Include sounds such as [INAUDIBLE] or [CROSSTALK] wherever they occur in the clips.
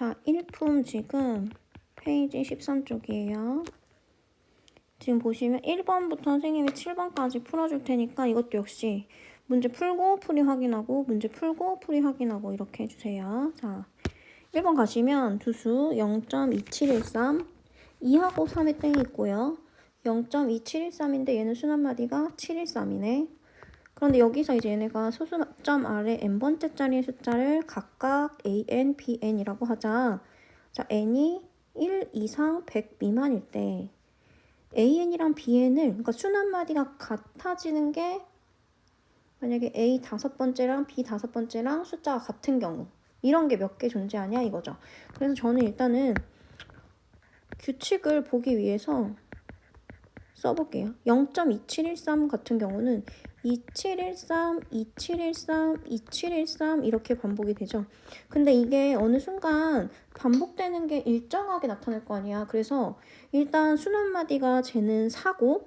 자, 1품 지금 페이지 13쪽이에요. 지금 보시면 1번부터 선생님이 7번까지 풀어줄 테니까 이것도 역시 문제 풀고 풀이 확인하고 문제 풀고 풀이 확인하고 이렇게 해주세요. 자, 1번 가시면 두수 0.2713 2하고 3에 땡이 있고요. 0.2713인데 얘는 순한마디가 713이네. 그런데 여기서 이제 얘네가 소수점 아래 n번째 자리의 숫자를 각각 a, n, b, n이라고 하자. 자, n이 1 이상 100 미만일 때 an이랑 bn을 그러니까 순 한마디가 같아지는 게 만약에 a 다섯 번째랑 b 다섯 번째랑 숫자가 같은 경우 이런 게 몇 개 존재하냐 이거죠. 그래서 저는 일단은 규칙을 보기 위해서 써볼게요. 0.2713 같은 경우는 2713, 2713, 2713 이렇게 반복이 되죠. 근데 이게 어느 순간 반복되는 게 일정하게 나타날 거 아니야. 그래서 일단 순한마디가 쟤는 4고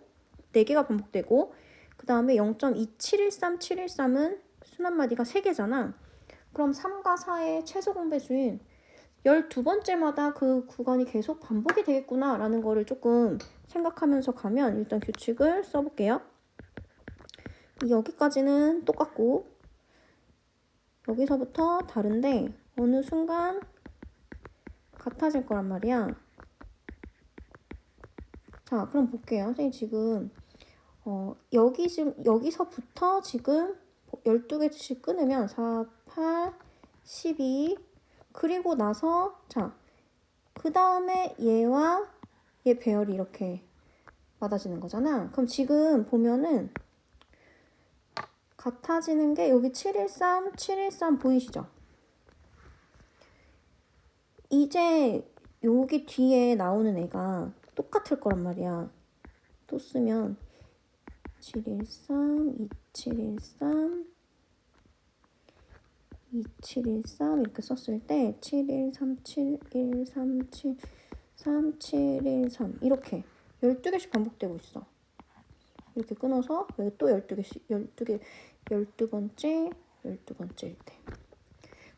4개가 반복되고 그 다음에 0.2713, 713은 순한마디가 3개잖아. 그럼 3과 4의 최소 공배수인 12번째마다 그 구간이 계속 반복이 되겠구나 라는 거를 조금 생각하면서 가면 일단 규칙을 써볼게요. 여기까지는 똑같고 여기서부터 다른데 어느 순간 같아질 거란 말이야. 자, 그럼 볼게요. 선생님 지금 어, 여기 지금 여기서부터 지금 12개씩 끊으면 4, 8, 12 그리고 나서 자, 그 다음에 얘와 얘 배열이 이렇게 맞아지는 거잖아. 그럼 지금 보면은 같아지는 게 여기 713, 713 보이시죠? 이제 여기 뒤에 나오는 애가 똑같을 거란 말이야. 또 쓰면 713, 2713, 2713 이렇게 썼을 때 7137, 137, 3713 이렇게 12개씩 반복되고 있어. 이렇게 끊어서 여기 또 12개씩 12개 12번째 12번째일 때.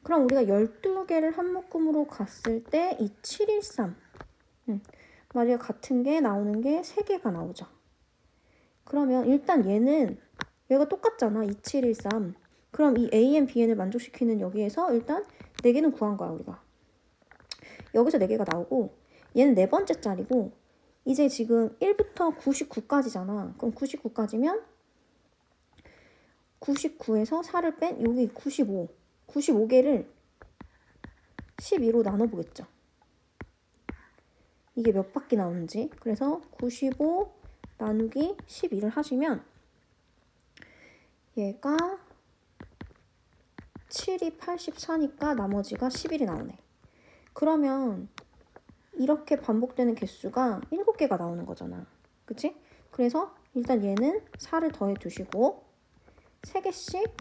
그럼 우리가 12개를 한 묶음으로 갔을 때 이 713 음, 만약 같은 게 나오는 게 3개가 나오죠. 그러면 일단 얘는 얘가 똑같잖아. 2713. 그럼 이 AN, BN을 만족시키는 여기에서 일단 4개는 구한 거야, 우리가. 여기서 4개가 나오고 얘는 네 번째 자리고 이제 지금 1부터 99까지잖아. 그럼 99까지면 99에서 4를 뺀 여기 95. 95개를 12로 나눠보겠죠. 이게 몇 바퀴 나오는지. 그래서 95 나누기 12를 하시면 얘가 7이 84니까 나머지가 11이 나오네. 그러면 이렇게 반복되는 개수가 7개가 나오는 거잖아. 그치? 그래서 일단 얘는 4를 더해 두시고 3개씩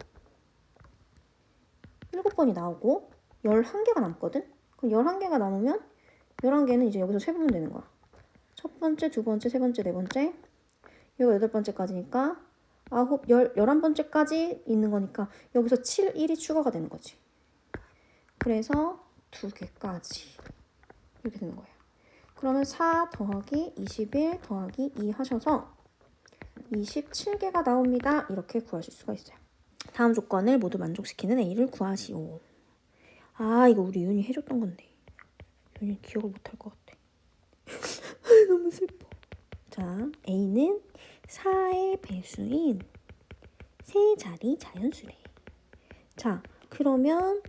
7번이 나오고 11개가 남거든? 그럼 11개가 남으면 11개는 이제 여기서 세보면 되는 거야. 첫 번째, 두 번째, 세 번째, 네 번째 이거 여덟 번째까지니까 아홉, 열, 열한 번째까지 있는 거니까 여기서 7, 1이 추가가 되는 거지. 그래서 두 개까지 이렇게 되는 거예요. 그러면 4 더하기 21 더하기 2 하셔서 27개가 나옵니다. 이렇게 구하실 수가 있어요. 다음 조건을 모두 만족시키는 A를 구하시오. 아 이거 우리 윤이 해줬던 건데 윤이 기억을 못할 것 같아. [LAUGHS] 너무 슬퍼. 자 A는 4의 배수인 세 자리 자연수래. 자 그러면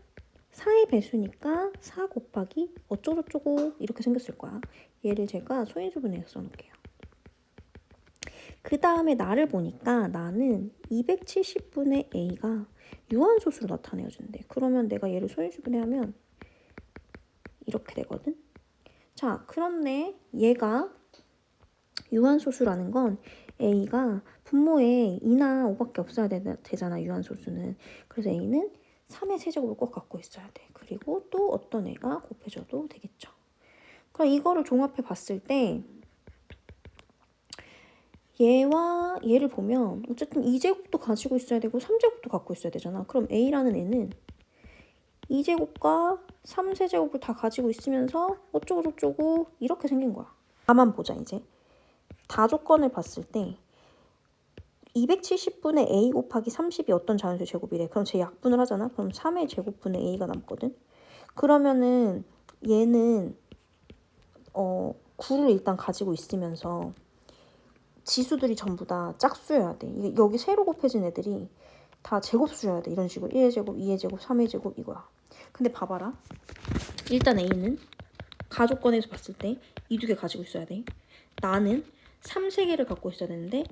4의 배수니까 4 곱하기 어쩌고저쩌고 이렇게 생겼을 거야. 얘를 제가 소인수분해서 써놓을게요. 그 다음에 나를 보니까 나는 270분의 A가 유한소수로 나타내어준대. 그러면 내가 얘를 소인수분해하면 이렇게 되거든. 자, 그런데 얘가 유한소수라는 건 A가 분모에 2나 5밖에 없어야 되, 잖아 유한소수는. 그래서 A는 3의 세제곱을 꼭 갖고 있어야 돼. 그리고 또 어떤 애가 곱해줘도 되겠죠. 그럼 이거를 종합해 봤을 때 얘와 얘를 보면 어쨌든 2제곱도 가지고 있어야 되고 3제곱도 갖고 있어야 되잖아. 그럼 A라는 애는 2제곱과 3세제곱을 다 가지고 있으면서 어쩌고 저쩌고 이렇게 생긴 거야. 다만 보자 이제. 다 조건을 봤을 때 270분의 a 곱하기 30이 어떤 자연수의 제곱이래. 그럼 제 약분을 하잖아. 그럼 3의 제곱분의 a가 남거든. 그러면은 얘는 어 9를 일단 가지고 있으면서 지수들이 전부 다 짝수여야 돼. 이게 여기 새로 곱해진 애들이 다 제곱수여야 돼. 이런 식으로 1의 제곱, 2의 제곱, 3의 제곱 이거야. 근데 봐봐라. 일단 A는 가족권에서 봤을 때 이 두 개 가지고 있어야 돼. 나는 3, 3개를 갖고 있어야 되는데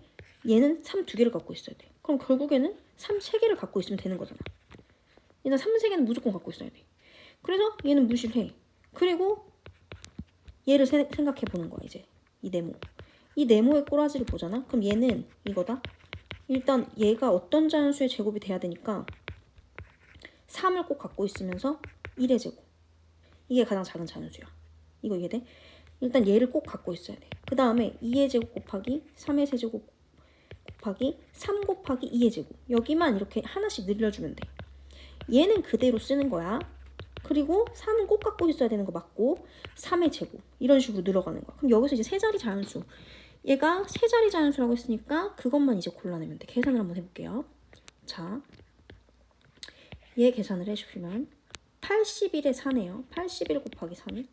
얘는 3, 2개를 갖고 있어야 돼. 그럼 결국에는 3, 3개를 갖고 있으면 되는 거잖아. 일단 3, 3개는 무조건 갖고 있어야 돼. 그래서 얘는 무시를 해. 그리고 얘를 세- 생각해 보는 거야 이제 이 네모. 이 네모의 꼬라지를 보잖아. 그럼 얘는 이거다. 일단 얘가 어떤 자연수의 제곱이 돼야 되니까 3을 꼭 갖고 있으면서 1의 제곱. 이게 가장 작은 자연수야. 이거 이해돼? 일단 얘를 꼭 갖고 있어야 돼. 그 다음에 2의 제곱 곱하기 3의 세제곱 곱하기 3 곱하기 2의 제곱. 여기만 이렇게 하나씩 늘려주면 돼. 얘는 그대로 쓰는 거야. 그리고 3은 꼭 갖고 있어야 되는 거 맞고 3의 제곱. 이런 식으로 늘어가는 거야. 그럼 여기서 이제 세 자리 자연수. 얘가 세 자리 자연수라고 했으니까 그것만 이제 골라내면 돼. 계산을 한번 해볼게요. 자, 얘 계산을 해주시면 81에 4네요. 81 곱하기 3이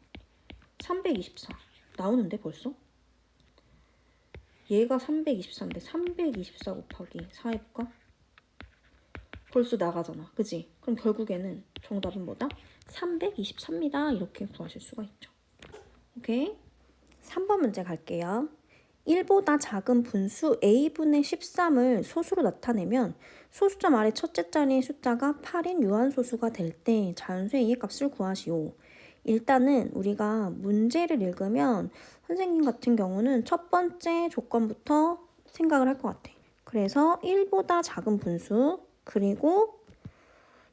324 나오는데 벌써? 얘가 324인데 324 곱하기 4 해볼까? 벌써 나가잖아. 그지? 그럼 결국에는 정답은 뭐다? 323입니다. 이렇게 구하실 수가 있죠. 오케이? 3번 문제 갈게요. 1보다 작은 분수 a분의 13을 소수로 나타내면 소수점 아래 첫째 자리의 숫자가 8인 유한소수가 될 때 자연수의 이의 값을 구하시오. 일단은 우리가 문제를 읽으면 선생님 같은 경우는 첫 번째 조건부터 생각을 할 것 같아. 그래서 1보다 작은 분수 그리고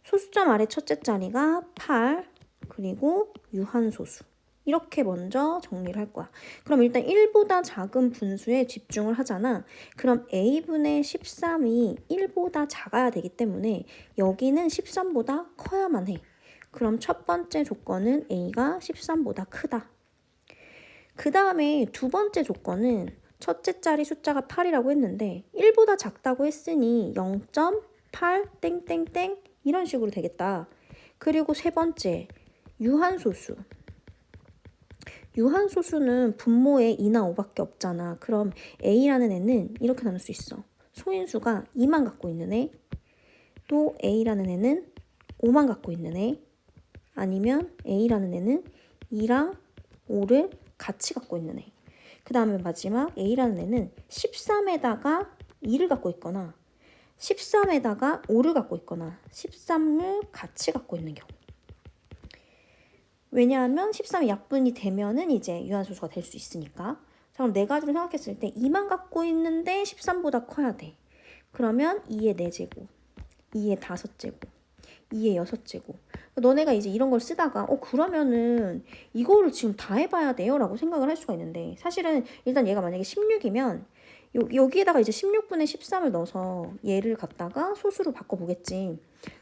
소수점 아래 첫째 자리가 8 그리고 유한소수 이렇게 먼저 정리를 할 거야. 그럼 일단 1보다 작은 분수에 집중을 하잖아. 그럼 a분의 13이 1보다 작아야 되기 때문에 여기는 13보다 커야만 해. 그럼 첫 번째 조건은 a가 13보다 크다. 그 다음에 두 번째 조건은 첫째 자리 숫자가 8이라고 했는데 1보다 작다고 했으니 0.8 땡땡땡 이런 식으로 되겠다. 그리고 세 번째 유한소수. 유한소수는 분모에 2나 5밖에 없잖아. 그럼 A라는 애는 이렇게 나눌 수 있어. 소인수가 2만 갖고 있는 애, 또 A라는 애는 5만 갖고 있는 애, 아니면 A라는 애는 2랑 5를 같이 갖고 있는 애. 그 다음에 마지막 A라는 애는 13에다가 2를 갖고 있거나 13에다가 5를 갖고 있거나 13을 같이 갖고 있는 경우. 왜냐하면 13이 약분이 되면은 이제 유한소수가 될 수 있으니까. 자, 그럼 네 가지로 생각했을 때 2만 갖고 있는데 13보다 커야 돼. 그러면 2의 4제곱, 2의 5제곱, 2의 6제곱. 너네가 이제 이런 걸 쓰다가 어 그러면은 이거를 지금 다 해봐야 돼요? 라고 생각을 할 수가 있는데 사실은 일단 얘가 만약에 16이면 요, 여기에다가 이제 16분의 13을 넣어서 얘를 갖다가 소수로 바꿔보겠지.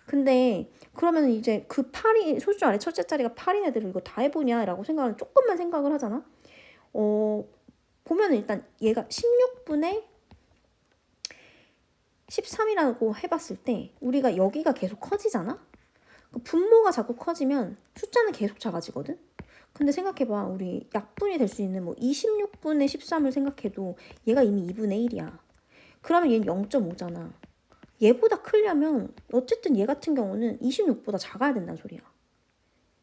근데 그러면 이제 그 8이 소수 아래 첫째 자리가 8인 애들을 이거 다 해보냐라고 생각을 조금만 생각을 하잖아. 어 보면 일단 얘가 16분의 13이라고 해봤을 때 우리가 여기가 계속 커지잖아. 그 분모가 자꾸 커지면 숫자는 계속 작아지거든. 근데 생각해봐 우리 약분이 될 수 있는 뭐 26분의 13을 생각해도 얘가 이미 2분의 1이야. 그러면 얘는 0.5잖아. 얘보다 크려면 어쨌든 얘 같은 경우는 26보다 작아야 된다는 소리야.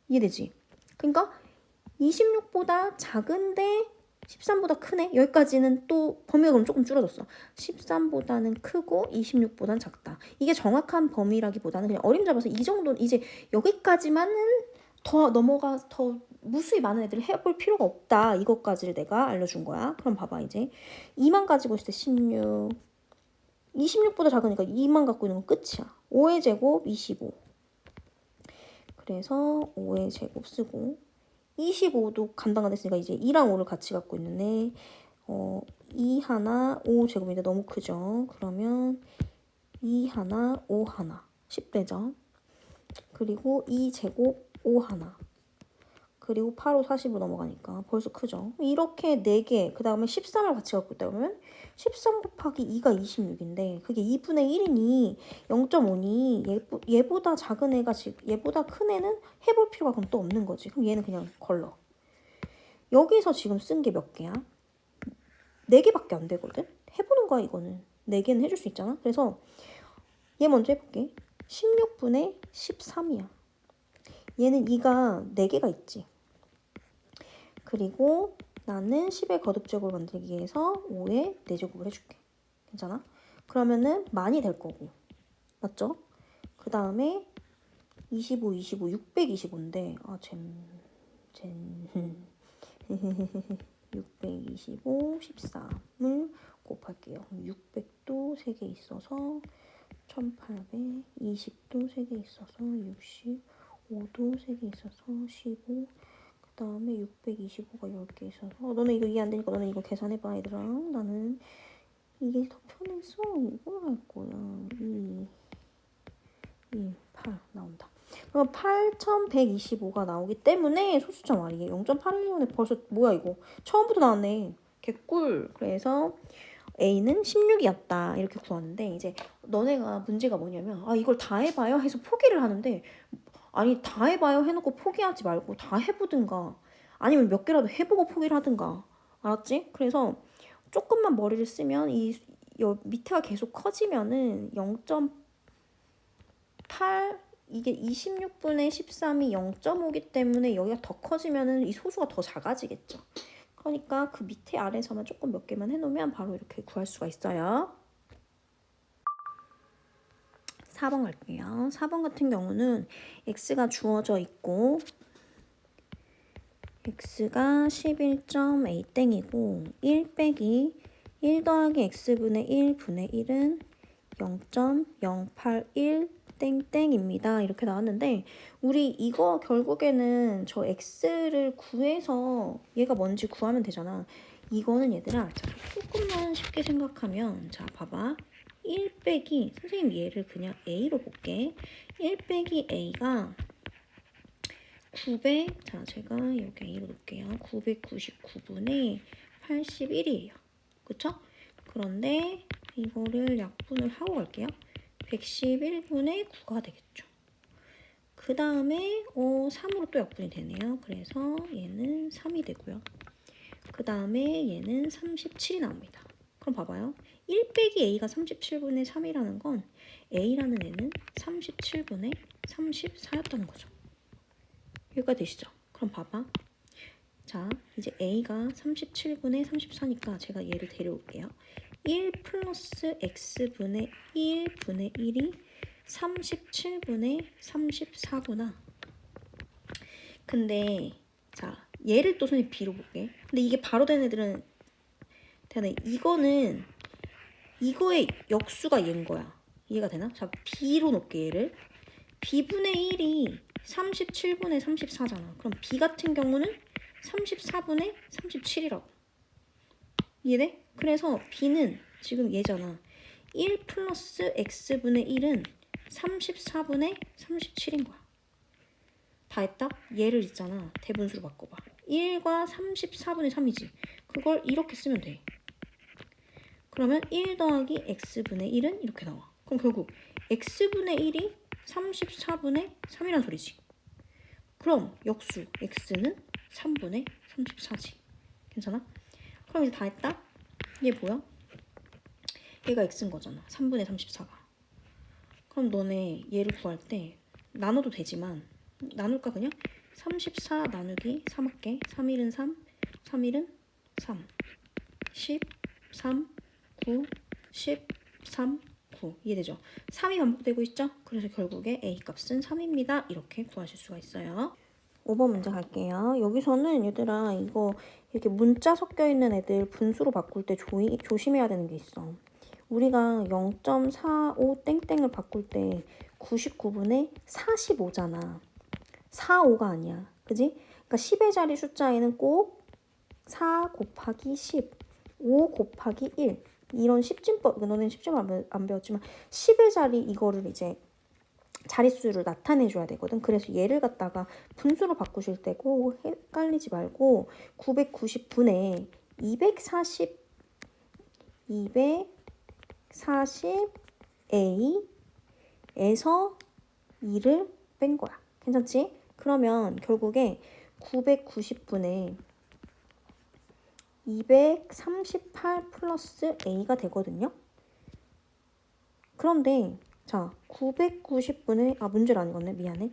이해되지? 그러니까 26보다 작은데 13보다 크네? 여기까지는 또 범위가 그럼 조금 줄어졌어. 13보다는 크고 26보다는 작다. 이게 정확한 범위라기보다는 그냥 어림잡아서 이 정도 이제 여기까지만은 더 넘어가 더 무수히 많은 애들을 해볼 필요가 없다. 이것까지를 내가 알려준 거야. 그럼 봐봐 이제 2만 가지고 있을 때 16, 26보다 작으니까 2만 갖고 있는 건 끝이야. 5의 제곱 25. 그래서 5의 제곱 쓰고 25도 간단하됐으니까 이제 2랑 5를 같이 갖고 있는데 어, 2 하나 5 제곱인데 너무 크죠. 그러면 2 하나 5 하나 10대죠. 그리고 2 제곱 5 하나. 그리고 8, 5, 40으로 넘어가니까 벌써 크죠. 이렇게 4개, 그 다음에 13을 같이 갖고 있다 보면 13 곱하기 2가 26인데 그게 2분의 1이니 0.5니 얘, 얘보다 작은 애가 지금 얘보다 큰 애는 해볼 필요가 그럼 또 없는 거지. 그럼 얘는 그냥 걸러. 여기서 지금 쓴 게 몇 개야? 4개밖에 안 되거든? 해보는 거야 이거는. 4개는 해줄 수 있잖아. 그래서 얘 먼저 해볼게. 16분의 13이야. 얘는 2가 4개가 있지. 그리고 나는 10의 거듭적으로 만들기 위해서 5의 4제곱을 해줄게. 괜찮아? 그러면은 많이 될 거고. 맞죠? 그 다음에 25, 25, 625인데 아, 잼, 잼. 625, 13을 곱할게요. 600도 3개 있어서 1800, 20도 3개 있어서 60, 5도 3개 있어서 15, 그 다음에 625가 10개 있어서. 어, 너네 이거 이해 안 되니까 너네 이거 계산해봐 얘들아. 나는 이게 더 편해서 이걸 할 거야. 2, 2, 8 나온다. 그럼 8125가 나오기 때문에 소수점 R이 0.816에 벌써 뭐야 이거? 처음부터 나왔네. 개꿀. 그래서 A는 16이었다. 이렇게 구하는데 이제 너네가 문제가 뭐냐면 아 이걸 다 해봐요? 해서 포기를 하는데 아니 다 해봐요 해놓고 포기하지 말고 다 해보든가 아니면 몇 개라도 해보고 포기를 하든가 알았지? 그래서 조금만 머리를 쓰면 이 여, 밑에가 계속 커지면은 0.8 이게 26분의 13이 0.5기 때문에 여기가 더 커지면은 이 소수가 더 작아지겠죠. 그러니까 그 밑에 아래서만 조금 몇 개만 해놓으면 바로 이렇게 구할 수가 있어요. 4번 갈게요. 4번 같은 경우는 x가 주어져 있고 x가 11.a 땡이고 1 빼기 1 더하기 x분의 1 분의 1은 0.081 땡땡입니다. 이렇게 나왔는데 우리 이거 결국에는 저 x를 구해서 얘가 뭔지 구하면 되잖아. 이거는 얘들아 자, 조금만 쉽게 생각하면 자 봐봐 1 빼기 선생님 얘를 그냥 a로 볼게 1 빼기 a가 900, 자, 제가 여기 A로 놓을게요. 999분의 81이에요. 그쵸? 그런데 이거를 약분을 하고 갈게요. 111분의 9가 되겠죠. 그 다음에 어, 3으로 또 약분이 되네요. 그래서 얘는 3이 되고요. 그 다음에 얘는 37이 나옵니다. 그럼 봐봐요. 1 빼기 A가 37분의 3이라는 건 A라는 애는 37분의 34였다는 거죠. 여기가 되시죠? 그럼 봐봐. 자, 이제 A가 37분의 34니까 제가 얘를 데려올게요. 1 플러스 X분의 1분의 1이 37분의 34구나. 근데 자, 얘를 또 선생님 B로 볼게. 근데 이게 바로 된 애들은 되네. 이거는 이거의 역수가 얘인 거야. 이해가 되나? 자, B로 놓을게 얘를. B분의 1이 37분의 34잖아. 그럼 B 같은 경우는 34분의 37이라고. 이해돼? 그래서 B는 지금 얘잖아. 1 플러스 X분의 1은 34분의 37인 거야. 다 했다? 얘를 있잖아. 대분수로 바꿔봐. 1과 34분의 3이지. 그걸 이렇게 쓰면 돼. 그러면 1 더하기 X분의 1은 이렇게 나와. 그럼 결국 X분의 1이 34분의 3이란 소리지. 그럼 역수 x는 3분의 34지. 괜찮아? 그럼 이제 다 했다? 얘 뭐야? 얘가 x인 거잖아. 3분의 34가. 그럼 너네 얘를 구할 때 나눠도 되지만 나눌까 그냥? 34 나누기 3 할게. 3일은 3, 3일은 3, 10, 3, 9, 10, 3, 9 이해되죠? 3이 반복되고 있죠? 그래서 결국에 a 값은 3입니다. 이렇게 구하실 수가 있어요. 5번 문제 갈게요. 여기서는 얘들아 이거 이렇게 문자 섞여 있는 애들 분수로 바꿀 때 조이, 조심해야 되는 게 있어. 우리가 0.45 땡땡을 바꿀 때 99분의 45잖아. 45가 아니야. 그지? 그러니까 10의 자리 숫자에는 꼭 4 곱하기 10, 5 곱하기 1 이런 10진법, 너는 10진 안, 안 배웠지만 10의 자리 이거를 이제 자릿수를 나타내 줘야 되거든. 그래서 얘를 갖다가 분수로 바꾸실 때고 헷갈리지 말고 990분의 240 240A에서 2를 뺀 거야. 괜찮지? 그러면 결국에 990분의 238 플러스 A가 되거든요. 그런데 자 990분의 아 문제를 안 읽었네 미안해.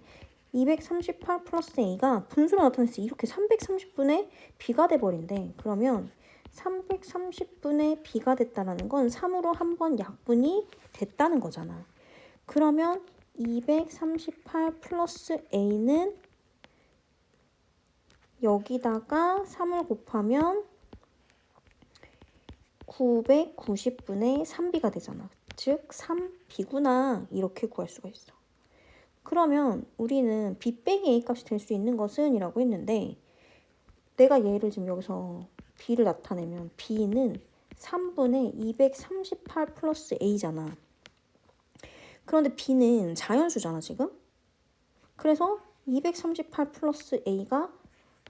238 플러스 A가 분수로 나타냈을 때 이렇게 330분의 B가 돼버린대. 그러면 330분의 B가 됐다라는 건 3으로 한 번 약분이 됐다는 거잖아. 그러면 238 플러스 A는 여기다가 3을 곱하면 990분의 3B가 되잖아. 즉 3B구나 이렇게 구할 수가 있어. 그러면 우리는 B 빼기 A 값이 될 수 있는 것은 이라고 했는데 내가 얘를 지금 여기서 B를 나타내면 B는 3분의 238 플러스 A잖아. 그런데 B는 자연수잖아 지금. 그래서 238 플러스 A가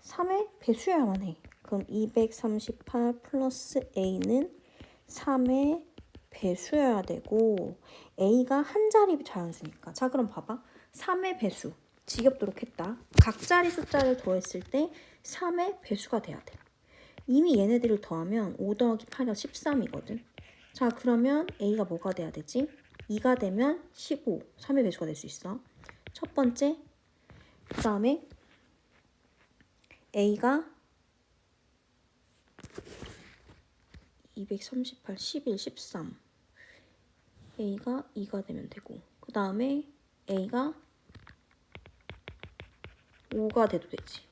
3의 배수여야만 해. 그럼 238 플러스 A는 3의 배수여야 되고 A가 한 자리 자연수니까. 자 그럼 봐봐. 3의 배수. 지겹도록 했다. 각 자리 숫자를 더했을 때 3의 배수가 돼야 돼. 이미 얘네들을 더하면 5 더하기 8이 13이거든. 자 그러면 A가 뭐가 돼야 되지? 2가 되면 15. 3의 배수가 될 수 있어. 첫 번째. 그 다음에 A가 238, 11, 13. A가 2가 되면 되고 그 다음에 A가 5가 돼도 되지.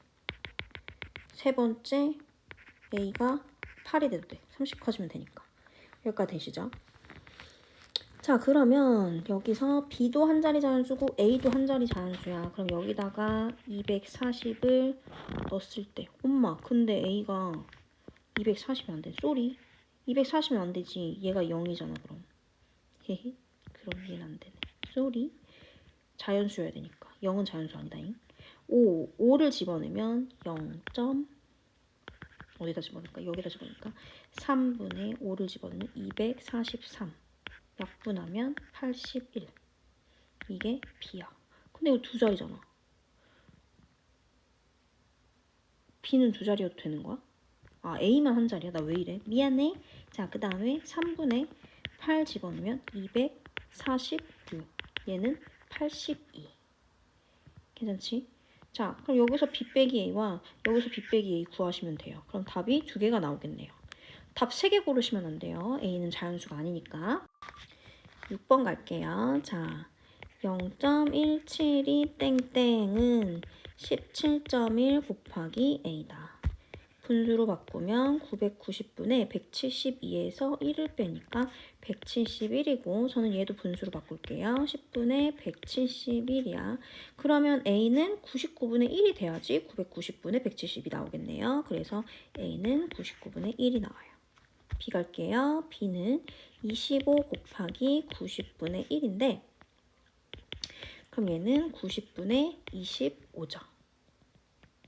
세 번째 A가 8이 돼도 돼. 30 커지면 되니까. 여기까지 되시죠? 자 그러면 여기서 B도 한 자리 자연수고 A도 한 자리 자연수야. 그럼 여기다가 240을 넣었을 때 엄마 근데 A가 240이 안 돼. 쏘리. 240이 안 되지. 얘가 0이잖아 그럼. 헤헤. 그럼 얘는 안 되네. 쏘리. 자연수여야 되니까. 0은 자연수 아니다잉. 5. 5를 집어넣으면 0. 어디다 집어넣을까? 여기다 집어넣을까? 3분의 5를 집어넣으면 243. 약분하면 81. 이게 B야. 근데 이거 두 자리잖아. B는 두 자리여도 되는 거야? 아, A만 한 자리야? 나 왜 이래? 미안해. 자, 그 다음에 3분의 8 집어넣으면 246. 얘는 82. 괜찮지? 자, 그럼 여기서 B 빼기 A와 여기서 B 빼기 A 구하시면 돼요. 그럼 답이 두 개가 나오겠네요. 답 세 개 고르시면 안 돼요. A는 자연수가 아니니까. 6번 갈게요. 자, 0.172 땡땡은 17.1 곱하기 A다. 분수로 바꾸면 990분의 172에서 1을 빼니까 171이고 저는 얘도 분수로 바꿀게요. 10분의 171이야. 그러면 A는 99분의 1이 돼야지 990분의 170이 나오겠네요. 그래서 A는 99분의 1이 나와요. B 갈게요. B는 25 곱하기 90분의 1인데 그럼 얘는 90분의 25죠.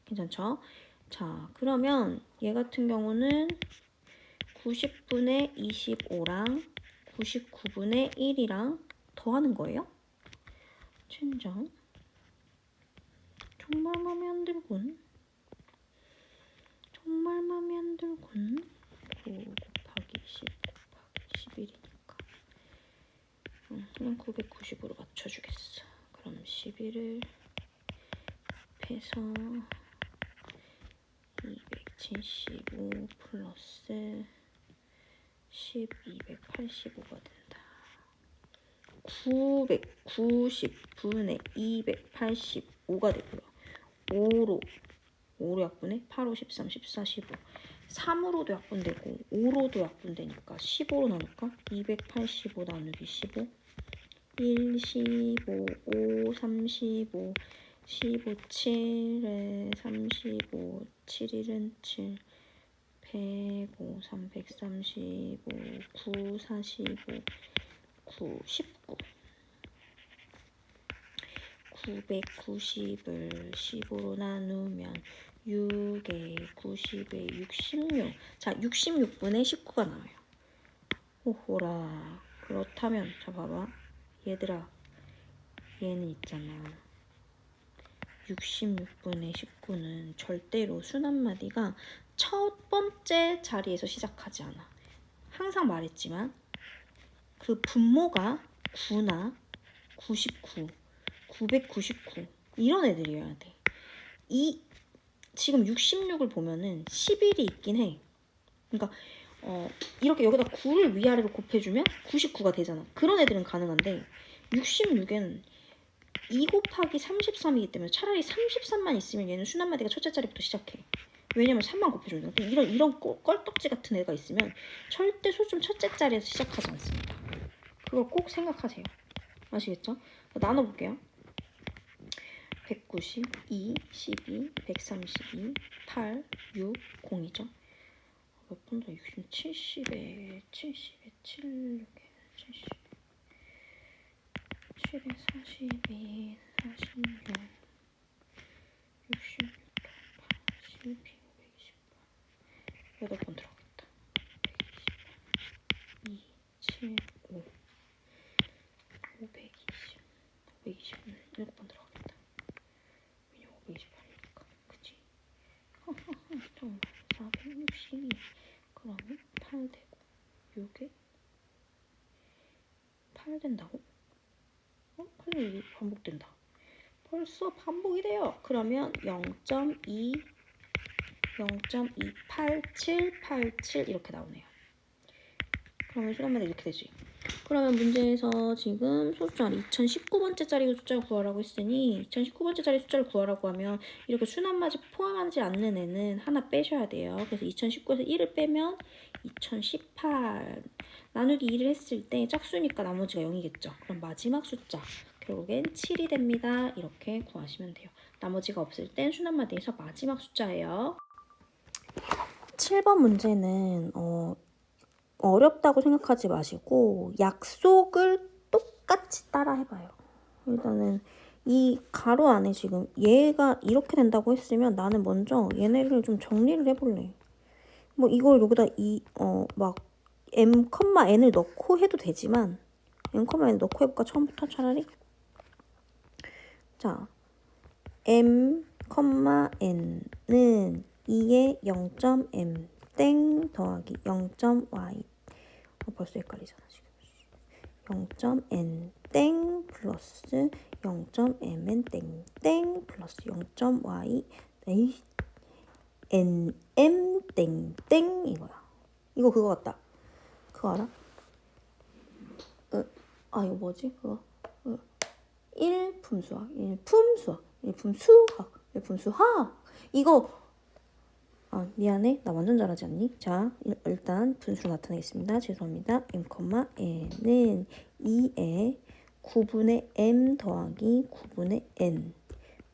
괜찮죠? 자, 그러면 얘 같은 경우는 90분의 25랑 99분의 1이랑 더하는 거예요. 젠장. 정말 마음에 안 들군. 정말 마음에 안 들군. 9 곱하기 10 곱하기 11이니까. 음, 그냥 990으로 맞춰주겠어. 그럼 11을 빼서 275 플러스 10, 285가 된다. 990분의 285가 되고요. 5로 5로 약분해 8, 5, 13, 14, 15 3으로도 약분되고 5로도 약분되니까 15로 나눌까? 285 나누기 15 1, 15, 5, 35 15, 7에 35, 7, 1은 7, 105, 335, 9, 45, 9, 19. 990을 15로 나누면 6에 90에 66. 자, 66분의 19가 나와요. 오호라. 그렇다면, 자, 봐봐. 얘들아, 얘는 있잖아. 66분의 19는 절대로 순한마디가 첫 번째 자리에서 시작하지 않아. 항상 말했지만, 그 분모가 9나 99, 999 이런 애들이어야 돼. 이 지금 66을 보면은 11이 있긴 해. 그러니까 어 이렇게 여기다 9를 위아래로 곱해주면 99가 되잖아. 그런 애들은 가능한데 66에는 2 곱하기 33이기 때문에 차라리 33만 있으면 얘는 순한마디가 첫째 자리부터 시작해. 왜냐면 3만 곱해주니까. 근데 이런 이런 꼬- 껄떡지 같은 애가 있으면 절대 소좀 첫째 자리에서 시작하지 않습니다. 그걸 꼭 생각하세요. 아시겠죠? 나눠볼게요. 190, 2, 12, 132, 8, 6, 0이죠. 몇 분다 60, 70에 70에 7, 70, 7에 42, 46, 66, 82, 128, 8번 들어가겠다. 120, 2, 7, 5, 520, 520은 7번 들어가겠다. 왜냐면 528이니까. 그치? 좀 462. 그러면 8 되고, 요게 8 된다고? 어? 8이 반복된다. 벌써 반복이 돼요. 그러면 0.2, 0.28787 이렇게 나오네요. 그러면 수렴마다 이렇게 되지. 그러면 문제에서 지금 소수자를 2019번째 짜리 숫자를 구하라고 했으니 2019번째 짜리 숫자를 구하라고 하면 이렇게 순한마지 포함하지 않는 애는 하나 빼셔야 돼요. 그래서 2019에서 1을 빼면 2018 나누기 2를 했을 때 짝수니까 나머지가 0이겠죠. 그럼 마지막 숫자 결국엔 7이 됩니다. 이렇게 구하시면 돼요. 나머지가 없을 땐 순한마디에서 마지막 숫자예요. 7번 문제는 어, 어렵다고 생각하지 마시고 약속을 똑같이 따라 해봐요. 일단은 이 가로 안에 지금 얘가 이렇게 된다고 했으면 나는 먼저 얘네를 좀 정리를 해볼래. 뭐 이걸 여기다 이 어 막 m, n을 넣고 해도 되지만 m, n을 넣고 해볼까 처음부터 차라리? 자, m, n은 2의 0.m 땡 더하기 0.y 어, 벌써 헷갈리잖아 지금. 0.n 땡 플러스 0.mn 땡 땡 플러스 0.y 에이 nm 땡 땡 이거야. 이거 그거 같다. 그거 알아? 어, 아 이거 뭐지 그거? 어. 일품수학 일품수학 일품수학 일품수학 이거 아, 미안해. 나 완전 잘하지 않니? 자, 일- 일단 분수로 나타내겠습니다. 죄송합니다. m, n은 2에 9분의 m 더하기 9분의 n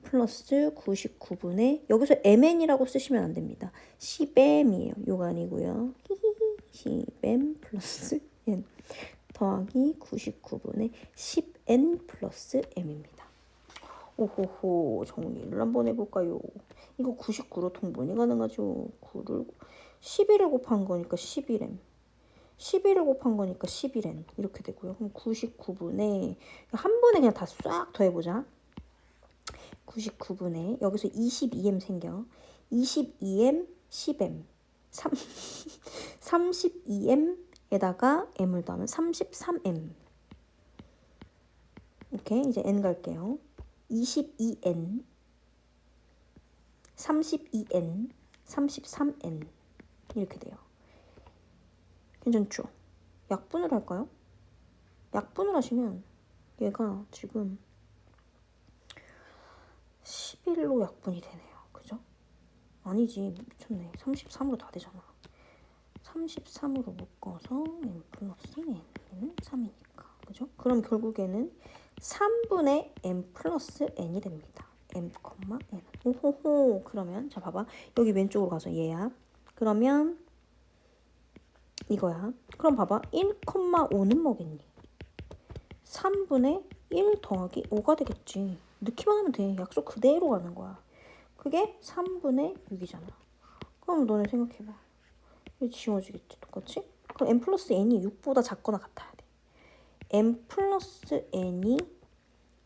플러스 99분의 여기서 mn이라고 쓰시면 안 됩니다. 10m이에요. 요거 아니고요. 히히히 10m 플러스 n 더하기 99분의 10n 플러스 m입니다. 오호호 정리를 한번 해볼까요? 이거 99로 통분이 가능하죠. 9를 11을 곱한 거니까 11m. 11을 곱한 거니까 11n 이렇게 되고요. 그럼 99분의 한 번에 그냥 다 싹 더해보자. 99분의 여기서 22m 생겨. 22m 10m 3, 32m 에다가 m을 더하면 33m. 오케이 이제 n 갈게요. 22n 32n, 33n 이렇게 돼요. 괜찮죠? 약분을 할까요? 약분을 하시면 얘가 지금 11로 약분이 되네요. 그죠? 아니지 미쳤네. 33으로 다 되잖아. 33으로 묶어서 n 플러스 n은 3이니까. 그죠? 그럼 결국에는 3분의 n 플러스 n이 됩니다. m, n. 오호호. 그러면 자 봐봐. 여기 왼쪽으로 가서 얘야. 그러면 이거야. 그럼 봐봐. 1,5는 뭐겠니? 3분의 1 더하기 5가 되겠지. 넣기만 하면 돼. 약속 그대로 가는 거야. 그게 3분의 6이잖아. 그럼 너네 생각해봐. 이거 지워지겠지, 똑같이? 그럼 n 플러스 n이 6보다 작거나 같아야 돼. n 플러스 n이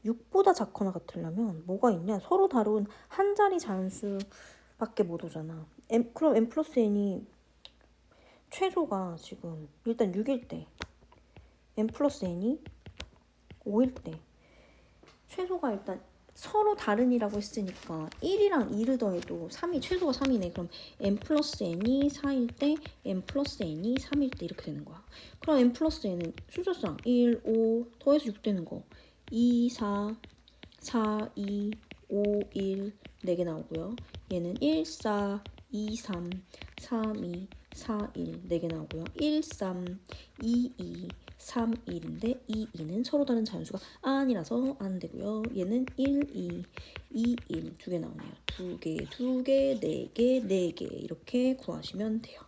6보다 작거나 같으려면 뭐가 있냐? 서로 다른 한 자리 잔수밖에 못 오잖아. n, 그럼 n 플러스 n이 최소가 지금 일단 6일 때 n 플러스 n이 5일 때 최소가 일단 서로 다른 이라고 했으니까 1이랑 2를 더해도 3이 최소가 3이네. 그럼 n 플러스 n이 4일 때 n 플러스 n이 3일 때 이렇게 되는 거야. 그럼 n 플러스 n은 숫자상 1, 5 더해서 6 되는 거. 2, 4, 4, 2, 5, 1 4개 나오고요. 얘는 1, 4, 2, 3, 3, 2, 4, 1 4개 나오고요. 1, 3, 2, 2, 3, 1인데 2, 2는 서로 다른 잔수가 아니라서 안 되고요. 얘는 1, 2, 2, 1 두 개 나오네요. 두 개, 두 개, 네 개, 네 개 이렇게 구하시면 돼요.